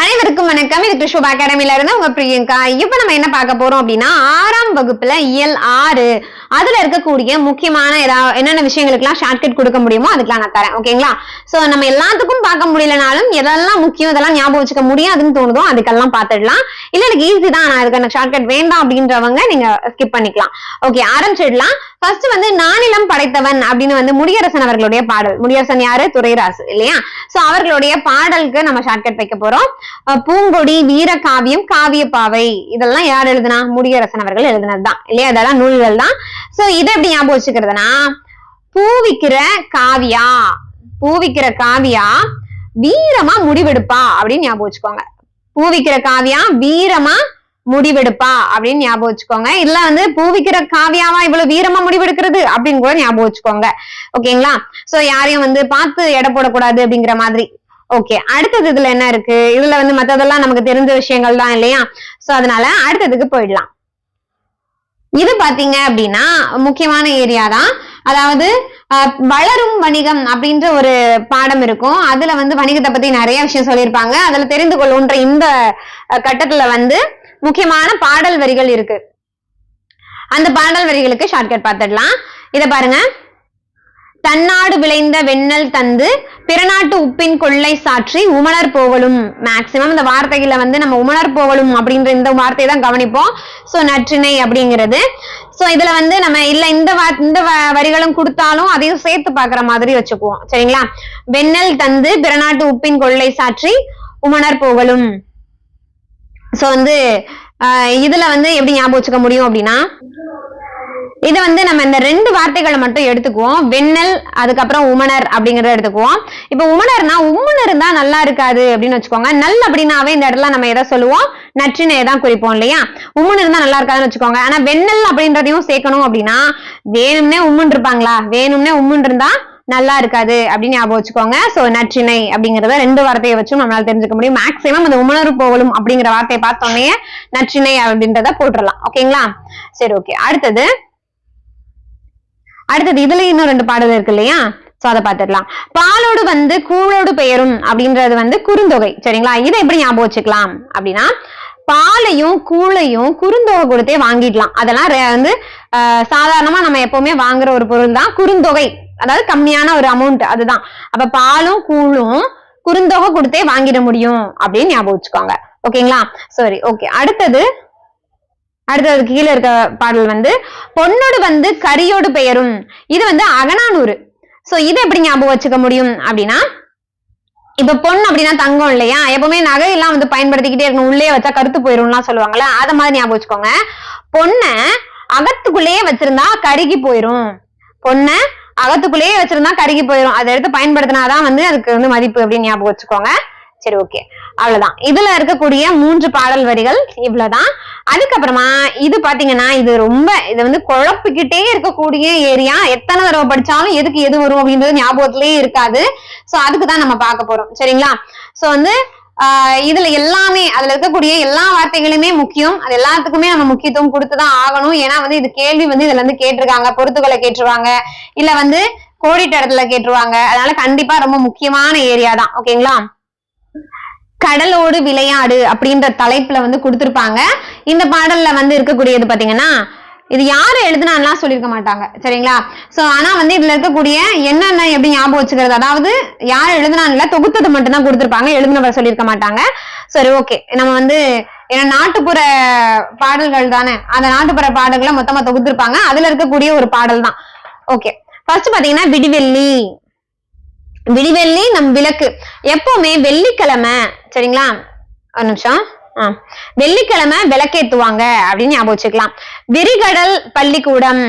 அனைவருக்கும் வணக்கம். இது கிருஷ்ணபா அகாடமில இருந்து உங்க பிரியங்கா. இப்ப நம்ம என்ன பார்க்க போறோம் அப்படின்னா ஆறாம் வகுப்புல இயல் ஆறு. அதுல இருக்கக்கூடிய முக்கியமான ஏதாவது என்னென்ன விஷயங்களுக்குலாம் ஷார்ட்கட் கொடுக்க முடியுமோ அதுக்கெல்லாம் நான் தரேன். ஓகேங்களா சோ நம்ம எல்லாத்துக்கும் பார்க்க முடியலனாலும் எதெல்லாம் முக்கியம் இதெல்லாம் ஞாபகம் வச்சுக்க முடியாதுன்னு தோணுதோ அதுக்கெல்லாம் பார்த்துடலாம். இல்ல எனக்கு ஈஸி தான். நான் அதுக்கு எனக்கு ஷார்ட்கட் வேண்டாம் அப்படின்றவங்க நீங்க ஸ்கிப் பண்ணிக்கலாம். ஓகே ஆரம்பிச்சிடலாம். ஃபர்ஸ்ட் வந்து நானிலம் படைத்தவன் அப்படின்னு வந்து முடியரசன் அவர்களுடைய பாடல். முடியரசன் யாரு? துறைராசு இல்லையா? சோ அவர்களுடைய பாடலுக்கு நம்ம ஷார்ட்கட் வைக்க போறோம். பூங்கொடி வீர காவியம் காவிய பாவை. இதெல்லாம் யார் எழுதுனா? முடியரசன் அவர்கள் எழுதுனதுதான் இல்லையா? இதெல்லாம் நூல்கள் தான் சோ இதை எப்படி ஞாபகம் வச்சுக்கிறதுனா பூவிக்கிற காவியா பூவிக்கிற காவியா வீரமா முடிவெடுப்பா அப்படின்னு ஞாபகம் வச்சுக்கோங்க. பூவிக்கிற காவியா வீரமா முடிவெடுப்பா அப்படின்னு ஞாபகம் வச்சுக்கோங்க. இல்ல வந்து பூவிக்கிற காவியாவா இவ்வளவு வீரமா முடிவெடுக்கிறது அப்படின்னு கூட ஞாபகம் வச்சுக்கோங்க. ஓகேங்களா? சோ யாரையும் வந்து பார்த்து எடை போடக்கூடாது அப்படிங்கிற மாதிரி. ஓகே அடுத்தது இதுல என்ன இருக்கு? இதுல வந்து மத்ததெல்லாம் நமக்கு தெரிஞ்ச விஷயங்கள் தான் இல்லையா? சோ அதனால அடுத்ததுக்கு போயிடலாம். இது பாத்தீங்க அப்படின்னா முக்கியமான ஏரியா தான். அதாவது வளரும் வணிகம் அப்படின்ற ஒரு பாடம் இருக்கும். அதுல வந்து வணிகத்தை பத்தி நிறைய விஷயம் சொல்லியிருப்பாங்க. அதுல தெரிந்து கொள்ளுன்ற இந்த கட்டத்துல வந்து முக்கியமான பாடல் வரிகள் இருக்கு. அந்த பாடல் வரிகளுக்கு ஷார்ட்கட் பார்த்துடலாம். இதை பாருங்க. தன்னாடு விளைந்த வெண்ணல் தந்து பிறநாட்டு உப்பின் கொள்ளை சாற்றி உமணர் போகலும். மேக்சிமம் இந்த வார்த்தைகளை வந்து நம்ம உமணர் போகலும் அப்படின்ற இந்த வார்த்தையை தான் கவனிப்போம். ஸோ நற்றிணை அப்படிங்கிறது. சோ இதுல வந்து நம்ம இல்ல இந்த வா- இந்த வ- வரிகளும் கொடுத்தாலும் அதையும் சேர்த்து பார்க்கிற மாதிரி வச்சுக்குவோம். சரிங்களா? வெண்ணல் தந்து பிறநாட்டு உப்பின் கொள்ளை சாற்றி உமணர் போகலும். ஸோ வந்து ஆஹ் இதுல வந்து எப்படி ஞாபகம் வச்சுக்க முடியும் அப்படின்னா இது வந்து நம்ம இந்த ரெண்டு வார்த்தைகளை மட்டும் எடுத்துக்குவோம். வெண்ணெல் அதுக்கப்புறம் உமணர் அப்படிங்கறத எடுத்துக்குவோம். இப்ப உமனர்னா உமனர் தான் நல்லா இருக்காது அப்படின்னு வச்சுக்கோங்க. நல் அப்படின்னாவே இந்த இடத்துல நம்ம எதை சொல்லுவோம்? நற்றினையை தான் குறிப்போம் இல்லையா? உம்முன்னு இருந்தா நல்லா இருக்காதுன்னு வச்சுக்கோங்க. ஆனா வெண்ணெல் அப்படின்றதையும் சேர்க்கணும் அப்படின்னா வேணும்னே உம்முன்னு இருப்பாங்களா? வேணும்னே உம்முன்னு இருந்தா நல்லா இருக்காது அப்படின்னு ஞாபகம் வச்சுக்கோங்க. சோ நற்றிணை அப்படிங்கறத ரெண்டு வார்த்தையை வச்சும் நம்மளால தெரிஞ்சுக்க முடியும். மேக்சிமம் அந்த உமணர் போகலும் அப்படிங்கிற வார்த்தையை பார்த்தோன்னே நற்றிணை அப்படின்றத போட்டுடலாம். ஓகேங்களா சரி ஓகே அடுத்தது அடுத்தது இதுல இன்னும் ரெண்டு பாடல் இருக்கு இல்லையா? சோ அதை பார்த்துடலாம். பாலோடு வந்து கூழோடு பெயரும் அப்படின்றது வந்து குறுந்தொகை. சரிங்களா? இதை எப்படி ஞாபகம் வச்சுக்கலாம் அப்படின்னா பாலையும் கூழையும் குறுந்தொகை கொடுத்தே வாங்கிடலாம். அதெல்லாம் வந்து சாதாரணமா நம்ம எப்பவுமே வாங்குற ஒரு பொருள் தான் குறுந்தொகை. அதாவது கம்மியான ஒரு அமௌண்ட் அதுதான். அப்ப பாலும் கூழும் குறுந்தொகை கொடுத்தே வாங்கிட முடியும் அப்படின்னு ஞாபகம் வச்சுக்கோங்க. ஓகேங்களா? சரி ஓகே அடுத்தது அடுத்தது கீழே இருக்க பாடல் வந்து பொண்ணோடு வந்து கரியோடு பெயரும் இது வந்து அகனானூறு சோ இதை எப்படி ஞாபகம் வச்சுக்க முடியும் அப்படின்னா இப்ப பொண்ணு அப்படின்னா தங்கம் இல்லையா? எப்பவுமே நகையெல்லாம் வந்து பயன்படுத்திக்கிட்டே இருக்கணும். உள்ளே வச்சா கருத்து போயிரும்லாம் சொல்லுவாங்கல்ல அத மாதிரி ஞாபகம் வச்சுக்கோங்க. பொண்ணை அகத்துக்குள்ளேயே வச்சிருந்தா கருகி போயிரும் பொண்ணை அகத்துக்குள்ளேயே வச்சிருந்தா கருகி போயிரும் அதை எடுத்து பயன்படுத்தினாதான் வந்து அதுக்கு வந்து மதிப்பு அப்படின்னு ஞாபகம் வச்சுக்கோங்க. சரி ஓகே அவ்வளவுதான். இதுல இருக்கக்கூடிய மூன்று பாடல் வரிகள் இவ்வளவுதான். அதுக்கப்புறமா இது பாத்தீங்கன்னா இது ரொம்ப இது வந்து குழப்பிக்கிட்டே இருக்கக்கூடிய ஏரியா. எத்தனை தடவை படிச்சாலும் எதுக்கு எது வரும் அப்படின்றது ஞாபகத்திலேயே இருக்காது. சோ அதுக்கு தான் நம்ம பார்க்க போறோம். சரிங்களா? சோ வந்து ஆஹ் இதுல எல்லாமே அதுல இருக்கக்கூடிய எல்லா வார்த்தைகளுமே முக்கியம். அது எல்லாத்துக்குமே நம்ம முக்கியத்துவம் கொடுத்துதான் ஆகணும். ஏன்னா வந்து இது கேள்வி வந்து இதுல இருந்து கேட்டிருக்காங்க. பொறுத்துக்களை கேட்டுருவாங்க. இல்ல வந்து கோடிட்ட இடத்துல கேட்டுருவாங்க. அதனால கண்டிப்பா ரொம்ப முக்கியமான ஏரியா தான் ஓகேங்களா? கடலோடு விளையாடு அப்படின்ற தலைப்புல வந்து கொடுத்துருப்பாங்க. இந்த பாடல்ல வந்து இருக்கக்கூடியது பாத்தீங்கன்னா இது யாரு எழுதுனான்லாம் சொல்லியிருக்க மாட்டாங்க. சரிங்களா? சோ ஆனா வந்து இதுல இருக்கக்கூடிய என்னென்ன எப்படி ஞாபகம் வச்சுக்கிறது? அதாவது யார் எழுதுனான்ல தொகுத்தது மட்டும் தான் கொடுத்துருப்பாங்க. எழுதுனவர் சொல்லியிருக்க மாட்டாங்க. சரி ஓகே நம்ம வந்து ஏன்னா நாட்டுப்புற பாடல்கள் தானே. அந்த நாட்டுப்புற பாடல்களை மொத்தமா தொகுத்திருப்பாங்க. அதுல இருக்கக்கூடிய ஒரு பாடல் தான். ஓகே ஃபர்ஸ்ட் பாத்தீங்கன்னா விடிவெள்ளி. விடிவெள்ளி நம் விளக்கு. எப்பவுமே வெள்ளிக்கிழமை சரிங்களா? ஒரு நிமிஷம். ஆ. வெள்ளிக்கிழமை விளக்கேத்துவாங்க அப்படின்னு ஞாபகம் வச்சுக்கலாம். விரிகடல் பள்ளிக்கூடம்.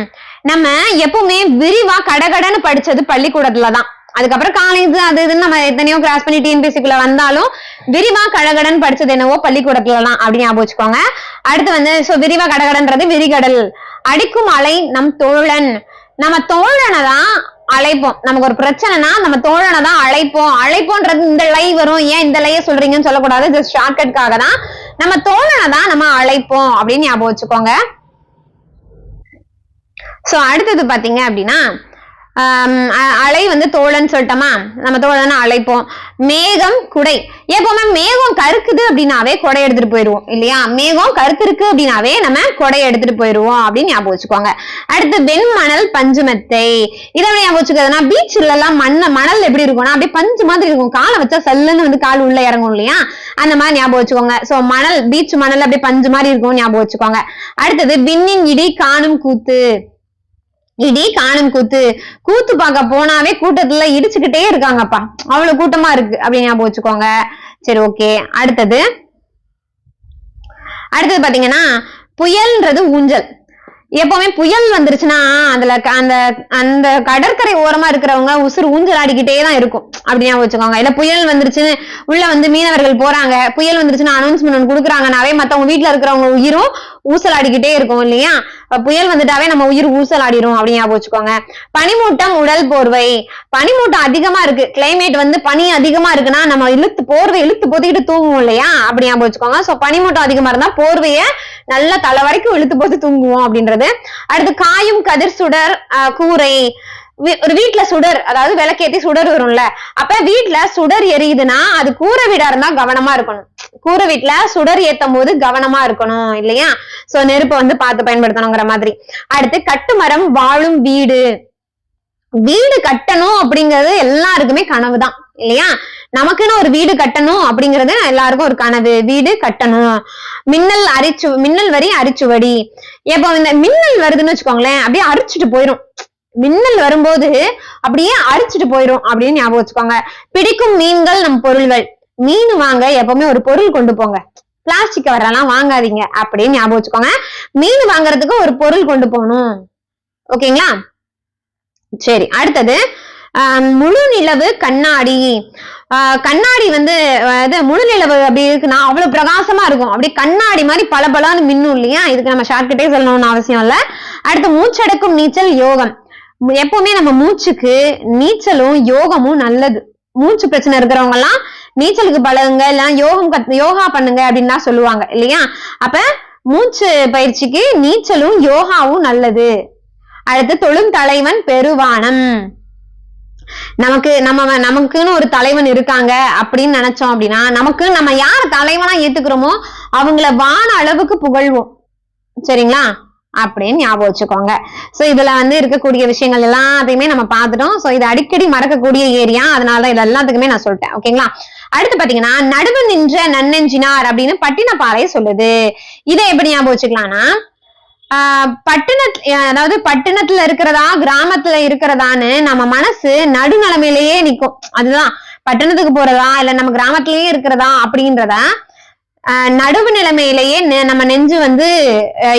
நம்ம எப்பவுமே விரிவா கடகடன்னு படிச்சது பள்ளிக்கூடத்துல தான் அதுக்கப்புறம் காலேஜ் அது இதுன்னு நம்ம எத்தனையோ கிராஸ் பண்ணி டிஎன்பிசிக்குள்ள வந்தாலும் விரிவா கடகடன் படிச்சது என்னவோ பள்ளிக்கூடத்துல தான் அப்படின்னு ஞாபகம் வச்சுக்கோங்க. அடுத்து வந்து சோ விரிவா கடகடன்றது விரிகடல். அடிக்கும் அலை நம் தோழன். நம்ம தோழனை தான் அழைப்போம். நமக்கு ஒரு பிரச்சனைனா நம்ம தோழனை தான் அழைப்போம். அழைப்போன்றது இந்த லை வரும். ஏன் இந்த லைய சொல்றீங்கன்னு சொல்லக்கூடாது. ஜஸ்ட் ஷார்ட்கட்காக தான். நம்ம தோழனை தான் நம்ம அழைப்போம் அப்படின்னு ஞாபகம் வச்சுக்கோங்க. சோ அடுத்தது பாத்தீங்க அப்படின்னா அலை வந்து தோழன் சொல்லிட்டோமா? நம்ம தோழனை அழைப்போம். மேகம் குடை. எப்பவுமே மேகம் கருக்குது அப்படின்னாவே கொடை எடுத்துட்டு போயிருவோம் இல்லையா? மேகம் கருத்திருக்கு அப்படின்னாவே நம்ம கொடை எடுத்துட்டு போயிருவோம் அப்படின்னு ஞாபகம் வச்சுக்கோங்க. அடுத்து வெண்மணல் பஞ்சுமெத்தை. இதை எப்படி ஞாபகம் வச்சுக்கிறதுனா பீச்சுல எல்லாம் மண்ண மணல் எப்படி இருக்கும்னா அப்படியே பஞ்சு மாதிரி இருக்கும். காலை வச்சா சல்லுன்னு வந்து கால் உள்ள இறங்கும் இல்லையா? அந்த மாதிரி ஞாபகம் வச்சுக்கோங்க. சோ மணல் பீச் மணல் அப்படியே பஞ்சு மாதிரி இருக்கும் ஞாபகம் வச்சுக்கோங்க. அடுத்தது விண்ணின் இடி காணும் கூத்து. இடி காணும் கூத்து கூத்து பார்க்க போனாவே கூட்டத்துல இடிச்சுக்கிட்டே இருக்காங்கப்பா. அவ்வளவு கூட்டமா இருக்கு அப்படின்னு ஞாபகம் வச்சுக்கோங்க. சரி ஓகே அடுத்தது. அடுத்தது பாத்தீங்கன்னா புயல்ன்றது ஊஞ்சல். எப்பவுமே புயல் வந்துருச்சுன்னா அதுல அந்த அந்த கடற்கரை ஓரமா இருக்கிறவங்க உசுறு ஊஞ்சல் ஆடிக்கிட்டே தான் இருக்கும். அப்படி வச்சுக்கோங்க. இல்ல புயல் வந்துருச்சுன்னு உள்ள வந்து மீனவர்கள் போறாங்க. புயல் வந்துருச்சுன்னு அனௌன்ஸ்மெண்ட் ஒன்று கொடுக்குறாங்கனாவே மத்தவங்க வீட்டுல இருக்கிறவங்க உயிரும் ஊசலாடிக்கிட்டே இருக்கும் இல்லையா? புயல் வந்துட்டாவே நம்ம உயிர் ஊசலாடிரும் அப்படின்னு ஞாபகம் வச்சுக்கோங்க. பனிமூட்டம் உடல் போர்வை. பனிமூட்டம் அதிகமா இருக்கு. கிளைமேட் வந்து பனி அதிகமா இருக்குன்னா நம்ம இழுத்து போர்வை இழுத்து பொத்திக்கிட்டு தூங்குவோம் இல்லையா? அப்படி ஞாபகம் வச்சுக்கோங்க. சோ பனிமூட்டம் அதிகமா இருந்தா போர்வைய நல்ல தலை வரைக்கும் இழுத்து போட்டு தூங்குவோம் அப்படின்றது. அடுத்து காயும் கதிர் சுடர் கூரை. வீ- ஒரு வீட்டுல சுடர் அதாவது விளக்கேத்தி சுடர் வரும்ல. அப்ப வீட்டுல சுடர் எரியுதுன்னா அது கூரை வீடா இருந்தா கவனமா இருக்கணும். கூரை வீட்டுல சுடர் ஏத்தும் போது கவனமா இருக்கணும் இல்லையா? சோ நெருப்பை வந்து பார்த்து பயன்படுத்தணுங்கிற மாதிரி. அடுத்து கட்டுமரம் வாழும் வீடு. வீடு கட்டணும் அப்படிங்கிறது எல்லாருக்குமே கனவுதான் இல்லையா? நமக்குன்னு ஒரு வீடு கட்டணும் அப்படிங்கிறது எல்லாருக்கும் ஒரு கனவு. வீடு கட்டணும். மின்னல் அரிச்சு மின்னல் வரி அரிச்சுவடி. இப்போ இந்த மின்னல் வருதுன்னு வச்சுக்கோங்களேன் அப்படியே அரிச்சுட்டு போயிரும். மின்னல் வரும்போது அப்படியே அரிச்சுட்டு போயிரும் அப்படின்னு ஞாபகம் வச்சுக்கோங்க. பிடிக்கும் மீன்கள் நம் பொருள்கள். மீன் வாங்க எப்பவுமே ஒரு பொருள் கொண்டு போங்க. பிளாஸ்டிக் கவரெல்லாம் வாங்காதீங்க அப்படின்னு ஞாபகம் வச்சுக்கோங்க. மீன் வாங்குறதுக்கு ஒரு பொருள் கொண்டு போகணும். ஓகேங்களா சரி அடுத்தது ஆஹ் முழு நிலவு கண்ணாடி கண்ணாடி வந்து இது முழு நிலவு அப்படி இருக்குன்னா அவ்வளவு பிரகாசமா இருக்கும். அப்படி கண்ணாடி மாதிரி பல பலான்னு மின்னும் இல்லையா? இதுக்கு நம்ம ஷார்ட்கிட்டே சொல்லணும்னு அவசியம் இல்ல. அடுத்து மூச்சடக்கும் நீச்சல் யோகம். எப்பவுமே நம்ம மூச்சுக்கு நீச்சலும் யோகமும் நல்லது. மூச்சு பிரச்சனை இருக்கிறவங்க எல்லாம் நீச்சலுக்கு பழகுங்க இல்ல யோகம் கத்- யோகா பண்ணுங்க அப்படின்னு சொல்லுவாங்க இல்லையா? அப்ப மூச்சு பயிற்சிக்கு நீச்சலும் யோகாவும் நல்லது. அடுத்து தொழும் தலைவன் பெருவானம் நமக்கு நம்ம நமக்குன்னு ஒரு தலைவன் இருக்காங்க அப்படின்னு நினைச்சோம் அப்படின்னா நமக்கு நம்ம யார் தலைவனா ஏத்துக்கிறோமோ அவங்கள வான அளவுக்கு புகழ்வோம். சரிங்களா? அப்படின்னு ஞாபகம் வச்சுக்கோங்க. சோ இதுல வந்து இருக்கக்கூடிய விஷயங்கள் எல்லாத்தையுமே நம்ம பார்த்துட்டோம். சோ இது அடிக்கடி மறக்கக்கூடிய ஏரியா அதனால இது எல்லாத்துக்குமே நான் சொல்லிட்டேன். ஓகேங்களா அடுத்து பாத்தீங்கன்னா நடுவு நின்ற நன்னெஞ்சினார் அப்படின்னு பட்டினப்பாறை சொல்லுது. இதை எப்படி ஞாபகம் வச்சுக்கலாம்னா ஆஹ் பட்டணத் அதாவது பட்டணத்துல இருக்கிறதா கிராமத்துல இருக்கிறதான்னு நம்ம மனசு நடுநிலைமையிலேயே நிக்கும். அதுதான் பட்டணத்துக்கு போறதா இல்ல நம்ம கிராமத்திலேயே இருக்கிறதா அப்படின்றத நடுவு நிலைமையிலேயே நெ- நம்ம நெஞ்சு வந்து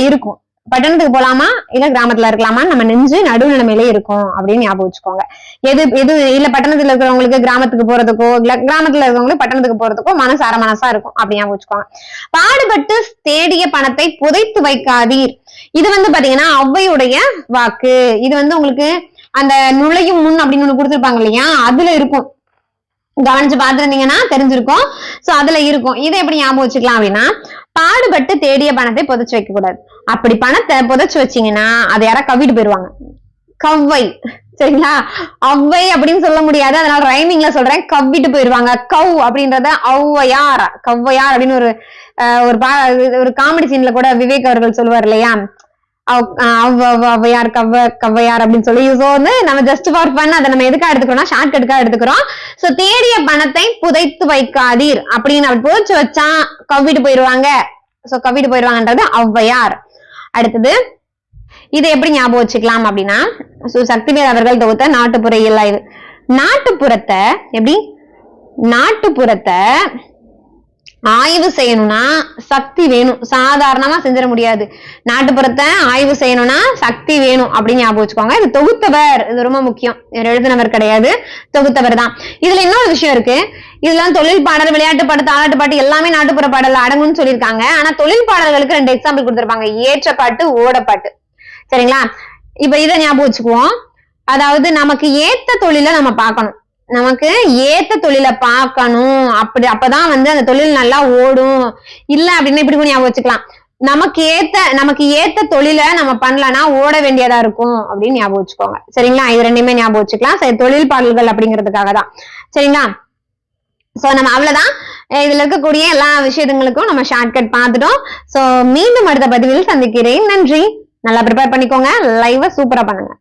இருக்கும். பட்டணத்துக்கு போலாமா? இல்ல கிராமத்துல இருக்கலாமா? நம்ம நெஞ்சு நடுவு நிலைமையில இருக்கும் அப்படின்னு ஞாபகம் வச்சுக்கோங்க. எது எது இல்ல பட்டணத்துல இருக்கிறவங்களுக்கு கிராமத்துக்கு போறதுக்கோ இல்ல கிராமத்துல இருக்கிறவங்களுக்கு பட்டணத்துக்கு போறதுக்கோ மனசு அரை மனசா இருக்கும் அப்படி ஞாபகம் வச்சுக்கோங்க. பாடுபட்டு தேடிய பணத்தை புதைத்து வைக்காதீர். இது வந்து பாத்தீங்கன்னா ஔவையுடைய வாக்கு. இது வந்து உங்களுக்கு அந்த நுழையும் முன் அப்படின்னு ஒண்ணு கொடுத்துருப்பாங்க இல்லையா? அதுல இருக்கும். கவனிச்சு பாத்துருந்தீங்கன்னா தெரிஞ்சிருக்கும். சோ அதுல இருக்கும். இதை எப்படி ஞாபகம் வச்சுக்கலாம் அப்படின்னா பாடுபட்டு தேடிய பணத்தை புதைச்சு வைக்க கூடாது. அப்படி பணத்தை புதைச்சு வச்சீங்கன்னா அதை யாரா கவிட்டு போயிருவாங்க. கவ்வை. சரிங்களா? அவ்வை அப்படின்னு சொல்ல முடியாது. அதனால ரைமிங்ல சொல்றேன் கவ்விட்டு போயிருவாங்க. கவ் அப்படின்றத ஔவையார் கவ்வையார் அப்படின்னு ஒரு ஒரு பா ஒரு காமெடி சீன்ல கூட விவேக் அவர்கள் சொல்லுவார் இல்லையா? ஔவையார் கவ்வ கவ்வையார் அப்படின்னு சொல்லி ஸோ வந்து நம்ம ஜஸ்ட் ஃபார் ஃபன் அதை நம்ம எதுக்காக எடுத்துக்கிறோம்னா ஷார்ட் கட்டுக்காக எடுத்துக்கிறோம். சோ தேடிய பணத்தை புதைத்து வைக்காதீர் அப்படின்னு அப்படி புதைச்சு வச்சா கவ்விட்டு போயிருவாங்க. சோ கவ்விட்டு போயிருவாங்கன்றது ஔவையார். அடுத்தது இதை எப்படி ஞாபகம் வச்சுக்கலாம் அப்படின்னா ஸோ சக்திவேல் அவர்கள் தொகுத்த நாட்டுப்புற இயலாய்வு நாட்டுப்புறத்தை எப்படி? நாட்டுப்புறத்தை ஆய்வு செய்யணும்னா சக்தி வேணும். சாதாரணமா செஞ்சிட முடியாது. நாட்டுப்புறத்தை ஆய்வு செய்யணும்னா சக்தி வேணும் அப்படின்னு ஞாபகம் வச்சுக்கோங்க. இது தொகுத்தவர். இது ரொம்ப முக்கியம். இவர் எழுதினவர் கிடையாது. தொகுத்தவர் தான். இதுல இன்னொரு விஷயம் இருக்கு. இதெல்லாம் தொழில் பாடல் விளையாட்டு பாட்டு தாலாட்டு பாட்டு எல்லாமே நாட்டுப்புற பாடல் அடங்கும்னு சொல்லியிருக்காங்க. ஆனா தொழில் பாடல்களுக்கு ரெண்டு எக்ஸாம்பிள் கொடுத்திருப்பாங்க. ஏற்ற பாட்டு ஓடப்பாட்டு சரிங்களா? இப்ப இதை ஞாபகம் வச்சுக்குவோம். அதாவது நமக்கு ஏத்த தொழிலை நம்ம பார்க்கணும். நமக்கு ஏத்த தொழிலை பார்க்கணும். அப்படி அப்பதான் வந்து அந்த தொழில் நல்லா ஓடும். இல்ல அப்படின்னு இப்படி கூட ஞாபகம் வச்சுக்கலாம். நமக்கு ஏத்த நமக்கு ஏத்த தொழிலை நம்ம பண்ணலன்னா ஓட வேண்டியதா இருக்கும் அப்படின்னு ஞாபகம் வச்சுக்கோங்க. சரிங்களா? இது ரெண்டுமே ஞாபகம் வச்சுக்கலாம். சரி தொழில் பாடல்கள் அப்படிங்கிறதுக்காக தான். சரிங்களா? சோ நம்ம அவ்வளவுதான். இதுல இருக்கக்கூடிய எல்லா விஷயங்களுக்கும் நம்ம ஷார்ட்கட் பார்த்துட்டோம். சோ மீண்டும் அடுத்த பதிவில் சந்திக்கிறேன். நன்றி. நல்லா ப்ரிப்பேர் பண்ணிக்கோங்க. லைவ சூப்பரா பண்ணுங்க.